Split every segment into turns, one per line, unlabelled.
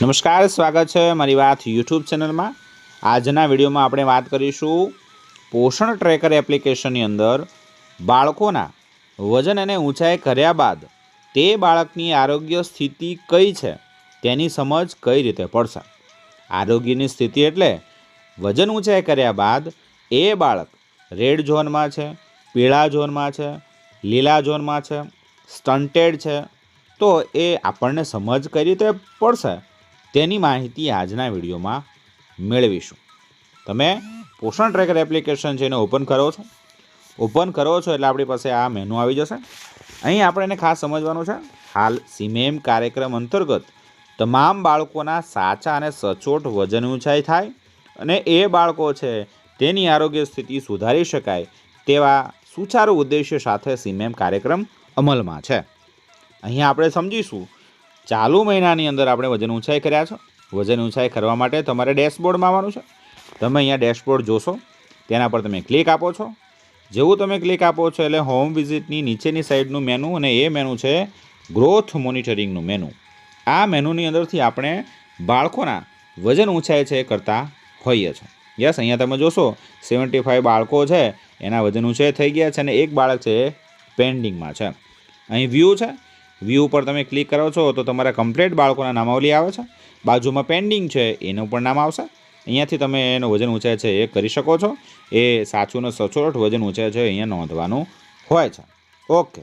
નમસ્કાર, સ્વાગત છે મારી વાત યુટ્યુબ ચેનલમાં. આજના વિડીયોમાં આપણે વાત કરીશું પોષણ ટ્રેકર એપ્લિકેશનની અંદર બાળકોના વજન અને ઊંચાઈ કર્યા બાદ તે બાળકની આરોગ્ય સ્થિતિ કઈ છે, તેની સમજ કઈ રીતે પડશે? આરોગ્યની સ્થિતિ એટલે વજન ઊંચાઈ કર્યા બાદ એ બાળક રેડ ઝોનમાં છે, પીળા ઝોનમાં છે, લીલા ઝોનમાં છે, સ્ટન્ટેડ છે. તો એ આપણને સમજ કઈ રીતે પડશે? તેની માહિતી આજના વિડીયોમાં મેળવીશું. તમે પોષણ ટ્રેકર એપ્લિકેશન છે એને ઓપન કરો છો. ઓપન કરો છો એટલે આપણી પાસે આ મેનુ આવી જશે. અહીં આપણે એને ખાસ સમજવાનું છે. હાલ સીમેમ કાર્યક્રમ અંતર્ગત તમામ બાળકોના સાચા અને સચોટ વજન ઊંચાઈ થાય અને એ બાળકો છે તેની આરોગ્ય સ્થિતિ સુધારી શકાય તેવા સુચારુ ઉદ્દેશ્ય સાથે સીમેમ કાર્યક્રમ અમલમાં છે. અહીંયા આપણે સમજીશું ચાલુ મહિનાની અંદર આપણે વજન ઊંચાઈ કર્યા છો. વજન ઊંચાઈ કરવા માટે તમારે ડેશબોર્ડમાં આવવાનું છે. તમે અહીંયા ડેશબોર્ડ જોશો. તેના પર તમે ક્લિક આપો છો. જેવું તમે ક્લિક આપો છો એટલે હોમ વિઝિટની નીચેની સાઈડનું મેનુ અને એ મેનુ છે ગ્રોથ મોનિટરિંગનું મેનુ. આ મેનુની અંદરથી આપણે બાળકોના વજન ઊંચાઈ છે કરતા હોઈએ છીએ. યસ, અહીંયા તમે જોશો, સેવન્ટી ફાઇવ બાળકો છે, એના વજન ઊંચાઈ થઈ ગયા છે અને એક બાળક છે પેન્ડિંગમાં છે. અહીં વ્યૂ છે. વ્યૂ ઉપર તમે ક્લિક કરો છો, તો તમારા કમ્પ્લેટ બાળકોના નામાવલી આવે છે. બાજુમાં પેન્ડિંગ છે, એનું પણ નામ આવશે. અહીંયાથી તમે એનું વજન ઊંચાય છે એ કરી શકો છો. એ સાચું ને સચોટ વજન ઊંચાય છે અહીંયા નોંધવાનું હોય છે. ઓકે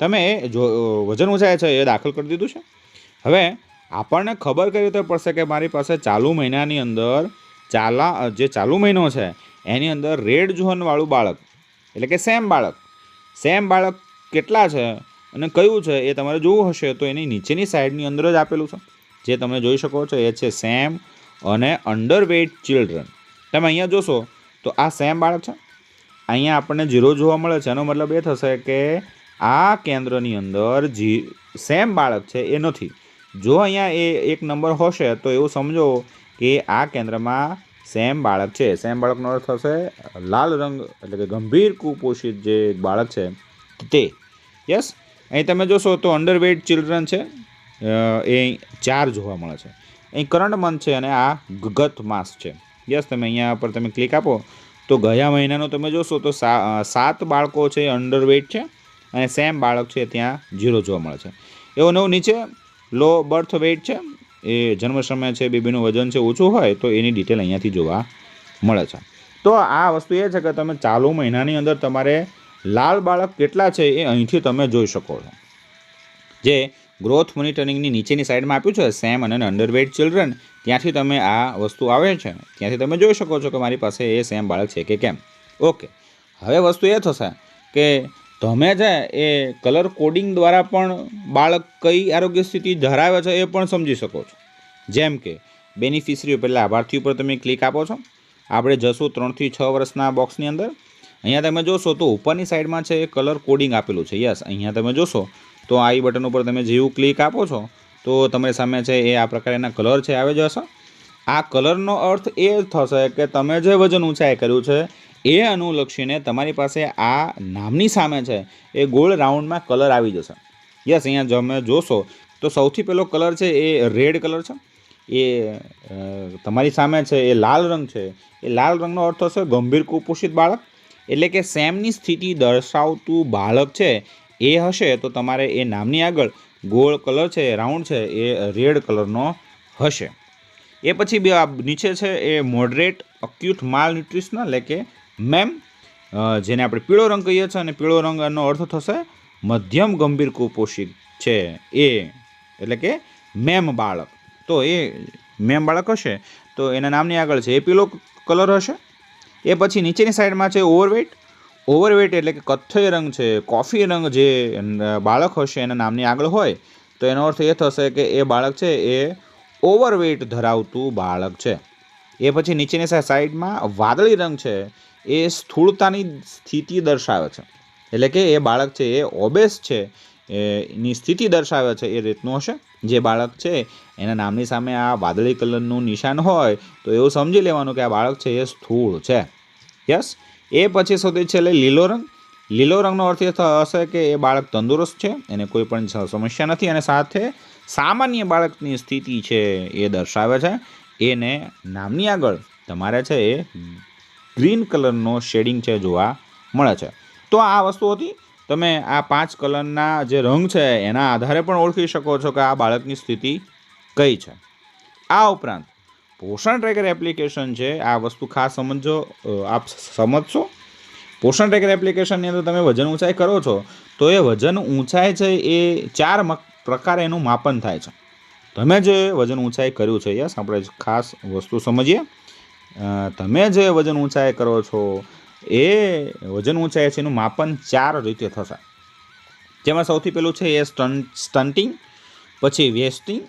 તમે જો, વજન ઊંચાય છે એ દાખલ કરી દીધું છે. હવે આપણને ખબર કઈ રીતે પડશે કે મારી પાસે ચાલુ મહિનાની અંદર ચાલા, જે ચાલુ મહિનો છે, એની અંદર રેડ ઝોનવાળું બાળક, એટલે કે સેમ બાળક સેમ બાળક કેટલા છે? અને કયું છે એ તમારે જોવું હશે, તો એની નીચેની સાઈડની અંદર જ આપેલું છે. જે તમે જોઈ શકો છો, એ છે સેમ અને અંડરવેઇટ ચિલ્ડ્રન તમે અહીંયા જોશો, તો આ સેમ બાળક છે. અહીંયા આપણને ઝીરો જોવા મળે છે. એનો મતલબ એ થશે કે આ કેન્દ્રની અંદર જી સેમ બાળક છે એ નથી. જો અહીંયા એ એક નંબર હશે, તો એવું સમજો કે આ કેન્દ્રમાં સેમ બાળક છે. સેમ બાળકનો અર્થ થશે લાલ રંગ, એટલે કે ગંભીર કુપોષિત જે બાળક છે તે. યસ અહીં તમે જોશો તો અંડરવેઇટ ચિલ્ડ્રન છે એ ચાર જોવા મળે છે. અહીં કરંટ મંથ છે અને આ ગત માસ છે. યસ તમે અહીંયા પર તમે ક્લિક આપો, તો ગયા મહિનાનો તમે જોશો તો સાત બાળકો છે અંડરવેટ છે અને સેમ બાળક છે ત્યાં ઝીરો જોવા મળે છે. એવું નવું નીચે લો બર્થ વેઇટ છે, એ જન્મ સમય છે બેબીનું વજન છે ઓછું હોય તો એની ડિટેલ અહીંયાથી જોવા મળે છે. તો આ વસ્તુ એ છે કે તમે ચાલુ મહિનાની અંદર તમારે લાલ બાળક કેટલા છે એ અહીંથી તમે જોઈ શકો છો. જે ગ્રોથ મોનિટરિંગની નીચેની સાઈડમાં આપ્યું છે સેમ અને અંડરવેટ ચિલ્ડ્રન ત્યાંથી તમે આ વસ્તુ આવે છે. ત્યાંથી તમે જોઈ શકો છો કે મારી પાસે એ સેમ બાળક છે કે કેમ. ઓકે હવે વસ્તુ એ થશે કે તમે છે એ કલર કોડિંગ દ્વારા પણ બાળક કઈ આરોગ્ય સ્થિતિ ધરાવે છે એ પણ સમજી શકો છો. જેમ કે બેનિફિશરી પહેલાં લાભાર્થી ઉપર તમે ક્લિક આપો છો. આપણે જશું ત્રણથી છ વર્ષના બોક્સની અંદર. અહીંયા તમે જોશો તો ઉપરની સાઈડમાં છે એ કલર કોડિંગ આપેલું છે. યસ, અહીંયા તમે જોશો તો આઈ બટન ઉપર તમે જેવું ક્લિક આપો છો, તો તમારી સામે છે એ આ પ્રકારના કલર છે, આવી જશે. આ કલરનો અર્થ એ થશે કે તમે જે વજન ઊંચાઈ કર્યું છે, એ અનુલક્ષીને તમારી પાસે આ નામની સામે છે, એ ગોળ રાઉન્ડમાં કલર આવી જશે. યસ, અહીંયા તમે જોશો તો સૌથી પહેલો કલર છે એ રેડ કલર છે. એ તમારી સામે છે એ લાલ રંગ છે. એ લાલ રંગનો અર્થ થશે ગંભીર કુપોષિત બાળક. એટલે કે સેમની સ્થિતિ દર્શાવતું બાળક છે, એ હશે તો તમારે એ નામની આગળ ગોળ કલર છે, રાઉન્ડ છે, એ રેડ કલરનો હશે. એ પછી બે નીચે છે એ મોડરેટ અક્યુટ માલ ન્યુટ્રિશનલ એટલે કે મેમ જેને આપણે પીળો રંગ કહીએ છીએ અને પીળો રંગનો અર્થ થશે મધ્યમ ગંભીર કુપોષિત છે એ, એટલે કે મેમ બાળક. તો એ મેમ બાળક હશે, તો એના નામની આગળ છે, એ પીળો કલર હશે એ પછી નીચેની સાઈડમાં છે ઓવરવેટ. ઓવરવેટ એટલે કે કથ્થઈ રંગ છે, કોફી રંગ જે બાળક હશે એના નામની આગળ હોય, તો એનો અર્થ એ થશે કે એ બાળક છે એ ઓવરવેટ ધરાવતું બાળક છે. એ પછી નીચેની સાઈડમાં વાદળી રંગ છે, એ સ્થૂળતાની સ્થિતિ દર્શાવે છે. એટલે કે એ બાળક છે એ ઓબેસ છે એની સ્થિતિ દર્શાવે છે એ રીતનું હશે. જે બાળક છે, એના નામની સામે આ વાદળી કલરનું નિશાન હોય, તો એવું સમજી લેવાનું કે આ બાળક છે એ સ્થૂળ છે. યસ? એ પછી સૌથી છેલ્લે લીલો રંગ. લીલો રંગનો અર્થ એ થશે કે એ બાળક તંદુરસ્ત છે, એને કોઈ પણ સમસ્યા નથી, અને સાથે સામાન્ય બાળકની સ્થિતિ છે એ દર્શાવે છે. એને નામની આગળ તમારે છે એ ગ્રીન કલરનો શેડિંગ છે જોવા મળે છે. તો આ વસ્તુ હતી. તમે આ પાંચ કલરના જે રંગ છે એના આધારે પણ ઓળખી શકો છો કે આ બાળકની સ્થિતિ કઈ છે. આ ઉપરાંત પોષણ ટ્રેકર એપ્લિકેશન છે, આ વસ્તુ ખાસ સમજો આપ સમજશો? પોષણ ટ્રેકર એપ્લિકેશનની અંદર તમે વજન ઊંચાઈ કરો છો, તો એ વજન ઊંચાઈ છે એ ચાર પ્રકારે એનું માપન થાય છે. તમે જે વજન ઊંચાઈ કર્યું છે, યસ, આપણે ખાસ વસ્તુ સમજીએ. તમે જે વજન ઊંચાઈ કરો છો એ વજન ઊંચાઈ છે એનું માપન ચાર રીતે થશે. જેમાં સૌથી પહેલું છે એ સ્ટન સ્ટન્ટિંગ પછી વેસ્ટિંગ,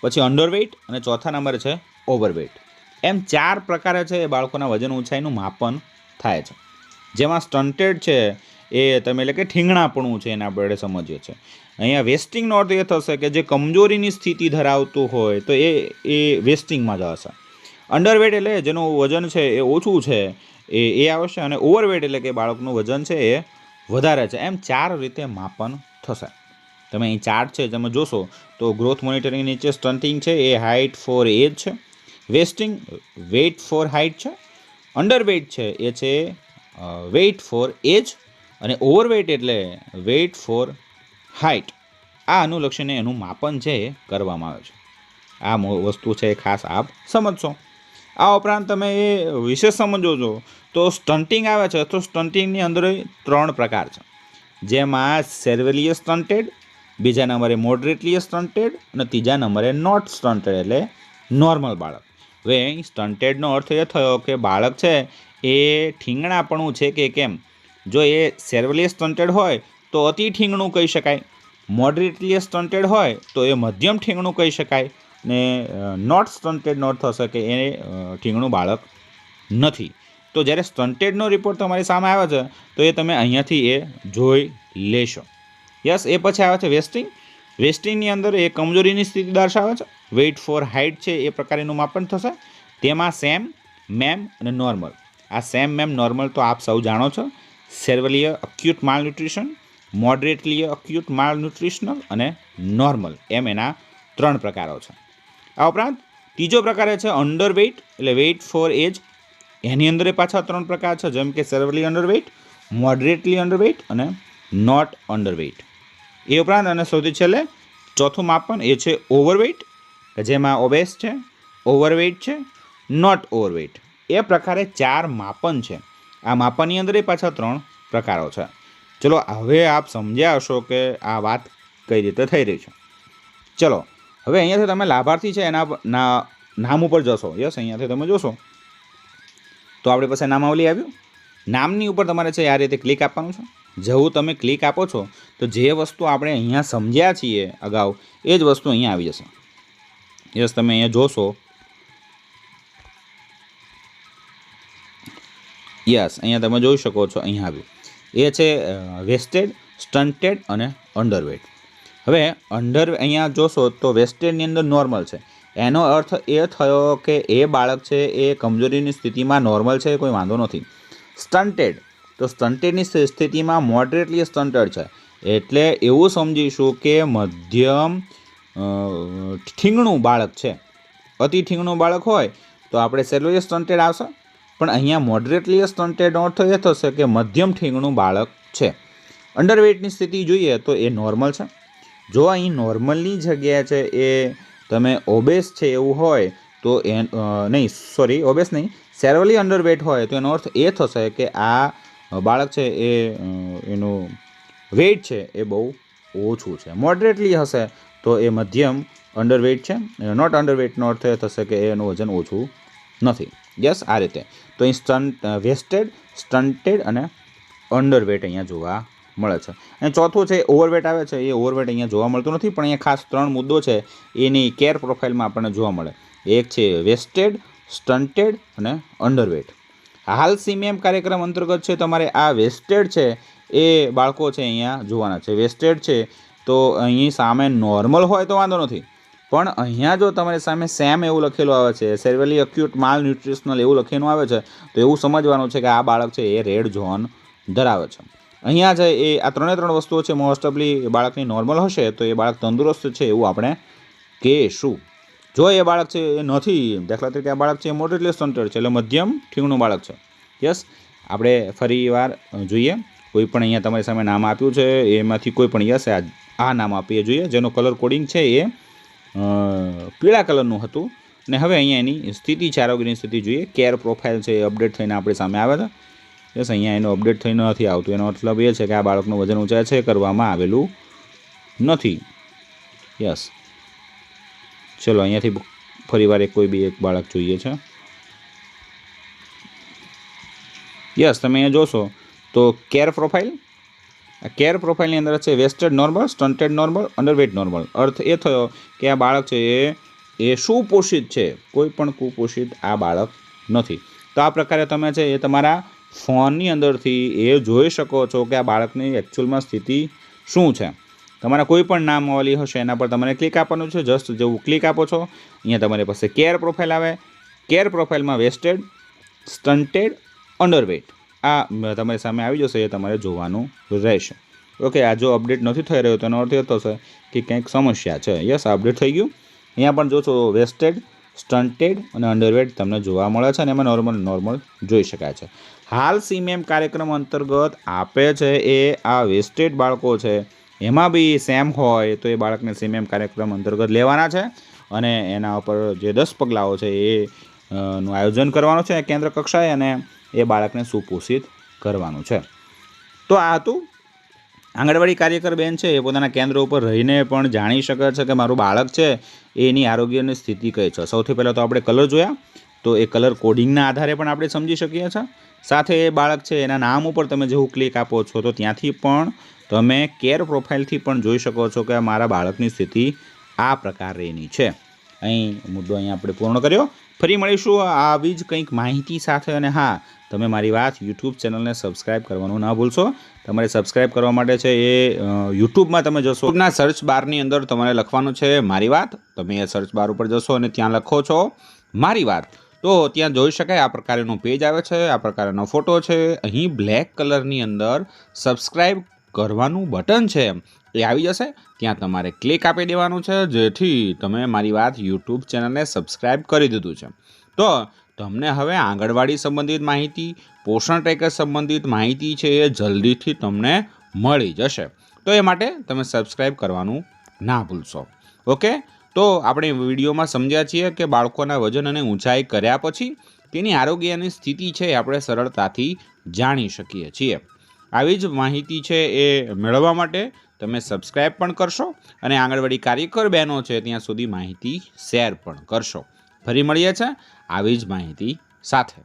પછી અંડરવેઇટ અને ચોથા નંબરે છે ઓવરવેઇટ. એમ ચાર પ્રકારે છે એ બાળકોના વજન ઊંચાઈનું માપન થાય છે. જેમાં સ્ટન્ટેડ છે એ તમે એટલે કે ઠીંગણાપણું છે એના આપણે સમજીએ છીએ. અહીંયા વેસ્ટિંગનો અર્થ એ થશે કે જે કમજોરીની સ્થિતિ ધરાવતું હોય તો એ એ વેસ્ટિંગમાં જશે અંડરવેટ એટલે જેનું વજન છે એ ઓછું છે એ એ આવશે અને ઓવરવેટ એટલે કે બાળકનું વજન છે એ વધારે છે. એમ ચાર રીતે માપન થશે. તમે અહીં ચાર્ટ છે તમે જોશો, તો ગ્રોથ મોનિટરિંગ નીચે સ્ટન્ટિંગ છે, એ હાઇટ ફોર એજ છે. વેસ્ટિંગ વેઇટ ફોર હાઇટ છે. અંડરવેઇટ છે, એ છે વેઇટ ફોર એજ અને ઓવરવેઇટ એટલે વેઇટ ફોર હાઇટ આ અનુલક્ષીને એનું માપન છે એ કરવામાં આવે છે. આ વસ્તુ છે ખાસ આપ સમજશો. આ ઉપરાંત તમે એ વિશેષ સમજો છો તો સ્ટન્ટિંગ આવે છે, તો સ્ટન્ટિંગની અંદર ત્રણ પ્રકાર છે. જેમાં સેર્વેલિય સ્ટન્ટેડ બીજા નંબરે મોડરેટલી સ્ટન્ટેડ અને ત્રીજા નંબરે નોટ સ્ટન્ટેડ એટલે નોર્મલ બાળક. હવે અહીં સ્ટન્ટેડનો અર્થ એ થયો કે બાળક છે, એ ઠીંગણાપણું છે કે કેમ? જો એ સેર્વેલિય સ્ટન્ટેડ હોય, તો અતિ ઠીંગણું કહી શકાય. મોડરેટલી સ્ટન્ટેડ હોય, તો એ મધ્યમ ઠીંગણું કહી શકાય. ને નોટ સ્ટન્ટેડ નોટ થશે કે એ ઠીંગણું બાળક નથી. તો જ્યારે સ્ટન્ટેડનો રિપોર્ટ તમારી સામે આવે છે, તો એ તમે અહીંયાથી એ જોઈ લેશો. યસ એ પછી આવે છે વેસ્ટિંગ વેસ્ટિંગની અંદર એ કમજોરીની સ્થિતિ દર્શાવે છે. વેઇટ ફોર હાઇટ છે, એ પ્રકારનું માપન થશે. તેમાં સેમ મેમ અને નોર્મલ આ સેમ મેમ નોર્મલ તો આપ સૌ જાણો છો. સેર્વલીય અક્યુટ માલ ન્યુટ્રિશન મોડરેટલી અક્યુટ માલ ન્યુટ્રિશનલ અને નોર્મલ એમ એના ત્રણ પ્રકારો છે. આ ઉપરાંત ત્રીજો પ્રકાર છે અંડર વેઇટ એટલે વેઇટ ફોર એજ એની અંદર પાછા ત્રણ પ્રકાર છે, જેમ કે સર્વલી અંડરવેઇટ મોડરેટલી અંડરવેઇટ અને નોટ અંડરવેઇટ એ ઉપરાંત અને સૌથી છેલ્લે ચોથું માપન એ છે ઓવરવેઇટ જેમાં ઓબેસ છે ઓવરવેઇટ છે નોટ ઓવરવેઇટ એ પ્રકારે ચાર માપન છે. આ માપનની અંદર પાછા ત્રણ પ્રકારો છે. ચલો, હવે આપ સમજ્યા હશો કે આ વાત કઈ રીતે થઈ રહી છે. ચલો હવે અહીંયાથી તમે લાભાર્થી છે, એના નામ ઉપર જશો. યસ અહીંયાથી તમે જોશો. તો આપણી પાસે નામાવલી આવ્યું. નામની ઉપર તમારે છે, આ રીતે ક્લિક આપવાનું છે. જેવું તમે ક્લિક આપો છો, તો જે વસ્તુ આપણે અહીંયા સમજ્યા છીએ અગાઉ, એ જ વસ્તુ અહીંયા આવી જશે. યસ, તમે અહીંયા જોશો. યસ, અહીંયા તમે જોઈ શકો છો, અહીંયા આવ્યું. એ છે વેસ્ટેડ, સ્ટન્ટેડ અને અંડરવેટ. હવે અંડર અહીંયા જોશો તો વેસ્ટેડની અંદર નોર્મલ છે. એનો અર્થ એ થયો કે એ બાળક છે એ કમજોરીની સ્થિતિમાં નોર્મલ છે, કોઈ વાંધો નથી. સ્ટન્ટેડ તો સ્ટન્ટેડની સ્થિતિમાં મોડરેટલી સ્ટન્ટેડ છે. એટલે એવું સમજીશું કે મધ્યમ ઠીંગણું બાળક છે. અતિ ઠીંગણું બાળક હોય તો આપણે સેલોય સ્ટન્ટેડ આવશે. પણ અહીંયા મોડરેટલી સ્ટન્ટેડનો અર્થ એ થશે કે મધ્યમ ઠીંગણું બાળક છે. અંડરવેટની સ્થિતિ જોઈએ તો એ નોર્મલ છે. જો અહીં નોર્મલની જગ્યા છે એ તમે ઓબેસ છે એવું હોય, તો એ નહીં સોરી ઓબેસ નહીં સેરવલી અંડરવેટ હોય, તો એનો અર્થ એ થશે કે આ બાળક છે એ એનું વેઇટ છે એ બહુ ઓછું છે. મોડરેટલી હશે તો એ મધ્યમ અંડરવેટ છે. નોટ અંડરવેટનો અર્થ એ થશે કે એનું વજન ઓછું નથી. યસ આ રીતે. તો અહીં સ્ટન્ટ વેસ્ટેડ સ્ટન્ટેડ અને અંડરવેટ અહીંયા જોવા મળે છે. અને ચોથું છે, ઓવરવેટ આવે છે, એ ઓવરવેટ અહીંયા જોવા મળતું નથી, પણ અહીંયા ખાસ ત્રણ મુદ્દો છે, એની કેર પ્રોફાઇલમાં આપણને જોવા મળે. એક છે, વેસ્ટેડ, સ્ટન્ટેડ અને અંડરવેટ. હાલ સીમેમ કાર્યક્રમ અંતર્ગત છે, તમારે આ વેસ્ટેડ છે, એ બાળકો છે અહીંયા જોવાના છે. વેસ્ટેડ છે, તો અહીં સામે નોર્મલ હોય તો વાંધો નથી. પણ અહીંયા જો તમારી સામે સેમ એવું લખેલું આવે છે, સેરવેલી અક્યુટ માલ ન્યુટ્રિશનલ એવું લખેલું આવે છે, તો એવું સમજવાનું છે કે આ બાળક છે એ રેડ ઝોન ધરાવે છે. અહીંયા છે એ આ ત્રણે ત્રણ વસ્તુઓ છે મોસ્ટ ઓફલી બાળકની નોર્મલ હશે તો એ બાળક તંદુરસ્ત છે એવું આપણે કે શું જો એ બાળક છે એ નથી, દાખલા તરીકે આ બાળક છે એ મોડરેટલી સ્ટન્ટર્ડ છે, એટલે મધ્યમ ઠીંગણું બાળક છે. યસ આપણે ફરી વાર જોઈએ. કોઈ પણ અહીંયા તમારી સામે નામ આપ્યું છે, એમાંથી કોઈ પણ યસ આ નામ આપીએ જોઈએ. જેનો કલર કોડિંગ છે એ પીળા કલરનું હતું. ને હવે અહીંયા એની સ્થિતિ છે આરોગ્યની સ્થિતિ જોઈએ. કેર પ્રોફાઇલ છે એ અપડેટ થઈને આપણી સામે આવે છે. યસ અહીંયા એનું અપડેટ થઈ નથી આવતું. એનો મતલબ એ છે કે આ બાળકનું વજન ઊંચાઈ છે, કરવામાં આવેલું નથી. યસ ચલો, અહીંયાથી ફરીવાર એક કોઈ બી એક બાળક જોઈએ છે. યસ તમે અહીંયા જોશો તો કેર પ્રોફાઇલ આ કેર પ્રોફાઇલની અંદર છે wasted normal stunted normal underweight normal અર્થ એ થયો કે આ બાળક છે એ એ સુપોષિત છે. કોઈ પણ કુપોષિત આ બાળક નથી. તો આ પ્રકારે તમે છે એ તમારા ફોનની અંદરથી એ જોઈ શકો છો કે આ બાળકની એકચ્યુઅલમાં સ્થિતિ શું છે. તમારા કોઈ પણ નામ વાલી હશે, એના પર તમારે ક્લિક આપવાનું છે. જસ્ટ જેવું ક્લિક આપો છો, અહીંયા તમારી પાસે કેર પ્રોફાઇલ આવે. કેર પ્રોફાઇલમાં વેસ્ટેડ સ્ટન્ટેડ અંડરવેટ આ તમારી સામે આવી જશે, એ તમારે જોવાનું રહેશે. ઓકે આ જો અપડેટ નથી થઈ રહ્યો તેનો અર્થ એ થશે કે કંઈક સમસ્યા છે. યસ અપડેટ થઈ ગયું. અહીંયા પણ જોશો વેસ્ટેડ સ્ટન્ટેડ અને અંડરવેટ તમને જોવા મળે છે અને એમાં નોર્મલ નોર્મલ જોઈ શકાય છે. હાલ સીમેમ કાર્યક્રમ અંતર્ગત આપે છે એ આ વેસ્ટેડ બાળકો છે. એમાં બી સેમ હોય તો એ બાળકને સીમેમ કાર્યક્રમ અંતર્ગત લેવાના છે અને એના ઉપર જે દસ પગલાઓ છે એ નું આયોજન કરવાનું છે કેન્દ્ર કક્ષાએ અને એ બાળકને સુપોષિત કરવાનું છે. તો આ હતું. આંગણવાડી કાર્યકર બેન છે એ પોતાના કેન્દ્ર ઉપર રહીને પણ જાણી શકે છે કે મારું બાળક છે એની આરોગ્યની સ્થિતિ કઈ છે. સૌથી પહેલાં તો આપણે કલર જોયા. તો એ કલર કોડિંગના આધારે પણ આપણે સમજી શકીએ છીએ. સાથે એ બાળક છે, એના નામ ઉપર તમે જેવું ક્લિક આપો છો, તો ત્યાંથી પણ તમે કેર પ્રોફાઇલથી પણ જોઈ શકો છો કે મારા બાળકની સ્થિતિ આ પ્રકારેની છે. અહીં મુદ્દો અહીં આપણે પૂર્ણ કર્યો. ફરી મળીશું આવી જ કંઈક માહિતી સાથે અને હા, તમે મારી વાત યુટ્યુબ ચેનલને સબસ્ક્રાઇબ કરવાનું ના ભૂલશો. તમારે સબસ્ક્રાઇબ કરવા માટે છે એ યુટ્યુબમાં તમે જશો. ના સર્ચ બારની અંદર તમારે લખવાનું છે મારી વાત. તમે એ સર્ચ બાર ઉપર જશો અને ત્યાં લખો છો મારી વાત. તો ત્યાં જોઈ શકાય આ પ્રકારનું પેજ આવે છે, આ પ્રકારનો ફોટો છે. અહીં બ્લેક કલરની અંદર સબસ્ક્રાઈબ કરવાનું બટન છે. એ આવી જશે. ત્યાં તમારે ક્લિક આપી દેવાનું છે, જેથી તમે મારી વાત યુટ્યુબ ચેનલને સબસ્ક્રાઈબ કરી દીધું છે. તો તમને હવે આંગણવાડી સંબંધિત માહિતી, પોષણ ટ્રેકર સંબંધિત માહિતી છે એ જલ્દીથી તમને મળી જશે. તો એ માટે તમે સબસ્ક્રાઈબ કરવાનું ના ભૂલશો. ઓકે તો આપણે વિડીયોમાં સમજ્યા છીએ કે બાળકોના વજન અને ઊંચાઈ કર્યા પછી તેની આરોગ્યની સ્થિતિ છે એ આપણે સરળતાથી જાણી શકીએ છીએ. આવી જ માહિતી છે એ મેળવવા માટે તમે સબસ્ક્રાઇબ પણ કરશો અને આંગણવાડી કાર્યકર બહેનો છે ત્યાં સુધી માહિતી શેર પણ કરશો. ફરી મળીએ છે આવી જ માહિતી સાથે.